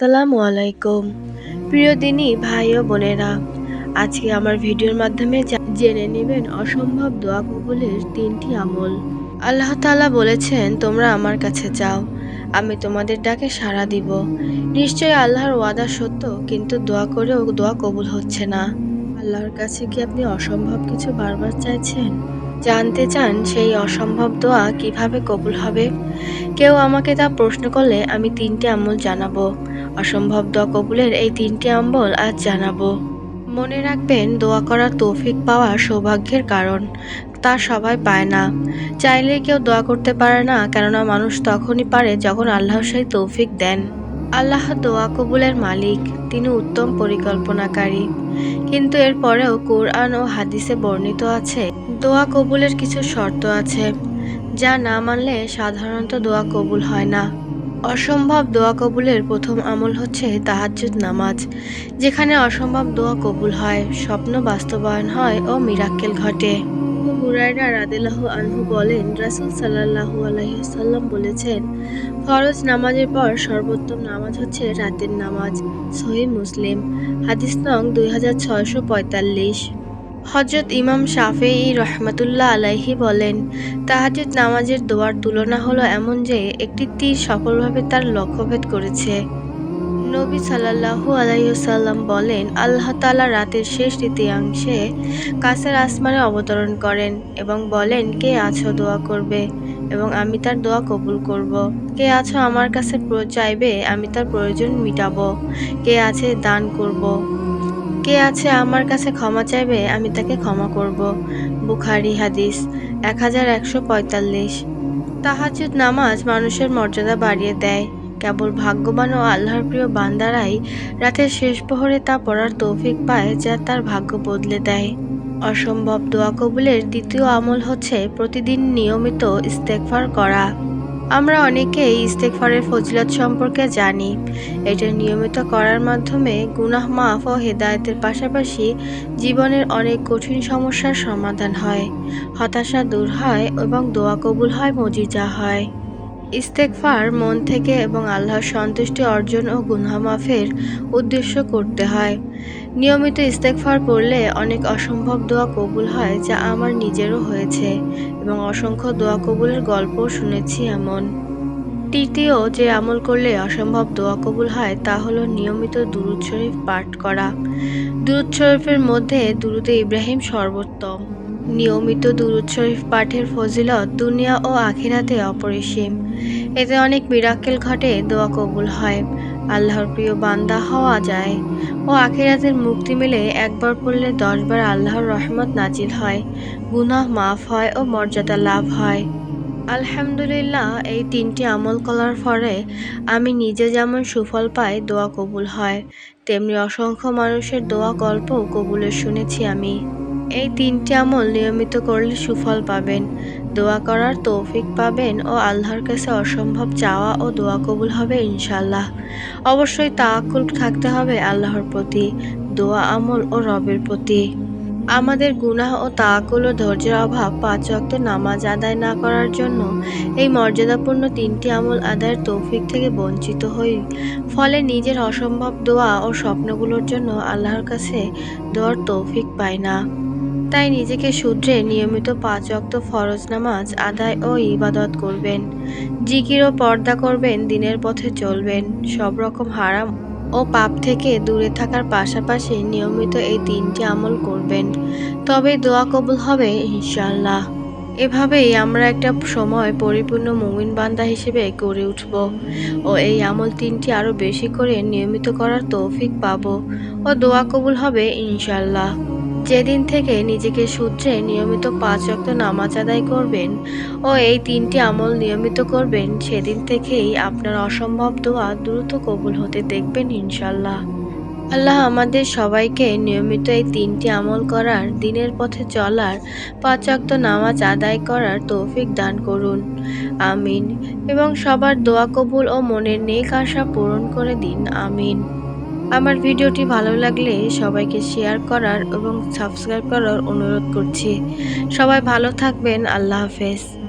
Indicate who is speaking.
Speaker 1: আসসালামু আলাইকুম। প্রিয় দিনী, ভাই ও বোনেরা, আজকে আমার ভিডিওর মাধ্যমে জেনে নেবেন অসম্ভব দোয়া কবুলের তিনটি আমল। আল্লাহ তাআলা বলেছেন, তোমরা আমার কাছে যাও, আমি তোমাদের ডাকে সাড়া দিব। নিশ্চয়ই আল্লাহর ওয়াদা সত্য, কিন্তু দোয়া করেও দোয়া কবুল হচ্ছে না। আল্লাহর কাছে কি আপনি অসম্ভব কিছু বারবার চাইছেন? জানতে চান সেই অসম্ভব দোয়া কীভাবে কবুল হবে? কেউ আমাকে তা প্রশ্ন করলে আমি তিনটি আমল জানাব। অসম্ভব দোয়া কবুলের এই তিনটি আমল আজ জানাব। মনে রাখবেন, দোয়া করার তৌফিক পাওয়া সৌভাগ্যের কারণ। তা সবাই পায় না। চাইলে কেউ দোয়া করতে পারে না, কেননা মানুষ তখনই পারে যখন আল্লাহ সেই তৌফিক দেন। আল্লাহ দোয়া কবুলের মালিক, তিনি উত্তম পরিকল্পনাকারী। কিন্তু এরপরেও কোরআন ও হাদিসে বর্ণিত আছে, দোয়া কবুলের কিছু শর্ত আছে, যা না মানলে সাধারণত দোয়া কবুল হয় না। অসম্ভব দোয়া কবুলের প্রথম আমল হচ্ছে তাহাজ্জুদ নামাজ, যেখানে অসম্ভব দোয়া কবুল হয়, স্বপ্ন বাস্তবায়ন হয় ও মিরাক্কেল ঘটে। হুরায়রা রাদিল্লাহু আনহু বলেন, রাসূল সাল্লাল্লাহু আলাইহি সাল্লাম বলেছেন, ফরজ নামাজের পর সর্বোত্তম নামাজ হচ্ছে রাতের নামাজ। সহি মুসলিম। হাদিস নং দুই হাজার ছয়শো পঁয়তাল্লিশ। হজরত ইমাম শাফেই রহমতুল্লাহ আলাইহি বলেন তাহাজুদ নামাজের দোয়ার তুলনা হলো এমন যে, একটি তীর সফলভাবে তার লক্ষ্যভেদ করেছে। নবী সাল্লাল্লাহু আলাইসাল্লাম বলেন, আল্লাহ তাআলা রাতের শেষ তৃতীয়াংশে কাছের আসমানে অবতরণ করেন এবং বলেন, কে আছো দোয়া করবে এবং আমি তার দোয়া কবুল করব। কে আছো আমার কাছে চাইবে আমি তার প্রয়োজন মিটাবো কে আছে দান করব। কে আছে আমার কাছে ক্ষমা চাইবে আমি তাকে ক্ষমা করব বুখারি হাদিস এক হাজার একশো পঁয়তাল্লিশ নামাজ মানুষের মর্যাদা বাড়িয়ে দেয় কেবল ভাগ্যবান ও আল্লাহর প্রিয় বান্দারাই রাতের শেষ প্রহরে তা পড়ার তৌফিক পায় যা তার ভাগ্য বদলে দেয়। অসম্ভব দোয়া কবুলের দ্বিতীয় আমল হচ্ছে প্রতিদিন নিয়মিত ইস্তেকফার করা। আমরা অনেকেই ইস্তেকফারের ফজিলত সম্পর্কে জানি। এটা নিয়মিত করার মাধ্যমে গুনাহ মাফ ও হেদায়েতের পাশাপাশি জীবনের অনেক কঠিন সমস্যার সমাধান হয়। হতাশা দূর হয় এবং দোয়া কবুল হয় মজিজা হয়। ইস্তেকফার মন থেকে এবং আল্লাহর সন্তুষ্টি অর্জন ও গুনাহ মাফের উদ্দেশ্য করতে হয়। নিয়মিত ইস্তেকফার করলে অনেক অসম্ভব দোয়া কবুল হয় যা আমার নিজেরও হয়েছে এবং অসংখ্য দোয়া কবুলের গল্প শুনেছি এমন। তৃতীয়, যে আমল করলে অসম্ভব দোয়া কবুল হয় তা হলো নিয়মিত দুরুদ শরীফ পাঠ করা। দুরুদ শরীফের মধ্যে দুরুদে ইব্রাহিম সর্বোত্তম। নিয়মিত দুরুদ শরীফ পাঠের ফজিলত দুনিয়া ও আখিরাতে অপরিসীম। এতে অনেক মিরাক্কেল ঘটে, দোয়া কবুল হয়, আল্লাহর প্রিয় বান্দা হওয়া যায় ও আখিরাতের মুক্তি মিলে একবার পড়লে দশবার আল্লাহর রহমত নাজিল হয়, গুনাহ মাফ হয় ও মর্যাদা লাভ হয়। আলহামদুলিল্লাহ, এই তিনটি আমল করার ফলে আমি নিজে যেমন সুফল পাই, দোয়া কবুল হয়, তেমনি অসংখ্য মানুষের দোয়া গল্পও কবুলের শুনেছি আমি। এই তিনটি আমল নিয়মিত করলে সুফল পাবেন, দোয়া করার তৌফিক পাবেন ও আল্লাহর কাছে অসম্ভব চাওয়া ও দোয়া কবুল হবে ইনশাল্লাহ অবশ্যই তাওয়াক্কুল থাকতে হবে আল্লাহর প্রতি, দোয়া আমল ও রবের প্রতি। আমাদের গুনাহ ও তাওয়াক্কুল ও ধৈর্যের অভাব পাঁচ ওয়াক্ত নামাজ আদায় না করার জন্য এই মর্যাদাপূর্ণ তিনটি আমল আদায়ের তৌফিক থেকে বঞ্চিত হই। ফলে নিজের অসম্ভব দোয়া ও স্বপ্নগুলোর জন্য আল্লাহর কাছে দোয়ার তৌফিক পায় না। তাই নিজেকে শুধরে নিয়মিত পাঁচ ওয়াক্ত ফরজ নামাজ আদায় ও ইবাদত করবেন। জিকির ও পর্দা করবেন, দিনের পথে চলবেন। সব রকম হারাম ও পাপ থেকে দূরে থাকার পাশাপাশি নিয়মিত এই তিনটি আমল করবেন। তবে দোয়া কবুল হবে ইনশাল্লাহ এভাবেই আমরা একটা সময় পরিপূর্ণ মুমিন বান্দা হিসেবে গড়ে উঠব ও এই আমল তিনটি আরও বেশি করে নিয়মিত করার তৌফিক পাব ও দোয়া কবুল হবে ইনশাল্লাহ যেদিন থেকে নিজেকে সূত্রে নিয়মিত পাঁচ ওয়াক্ত নামাজ আদায় করবেন ও এই তিনটি আমল নিয়মিত করবেন, সেদিন থেকেই আপনার অসম্ভব দোয়া দ্রুত কবুল হতে দেখবেন ইনশাল্লাহ আল্লাহ আমাদের সবাইকে নিয়মিত এই তিনটি আমল করার, দিনের পথে চলার, পাঁচ ওয়াক্ত নামাজ আদায় করার তৌফিক দান করুন। আমিন। এবং সবার দোয়া কবুল ও মনের নেক আশা পূরণ করে দিন। আমিন। আমার ভিডিওটি ভালো লাগলে সবাইকে শেয়ার করার এবং সাবস্ক্রাইব করার অনুরোধ করছি। সবাই ভালো থাকবেন, আল্লাহ হাফেজ।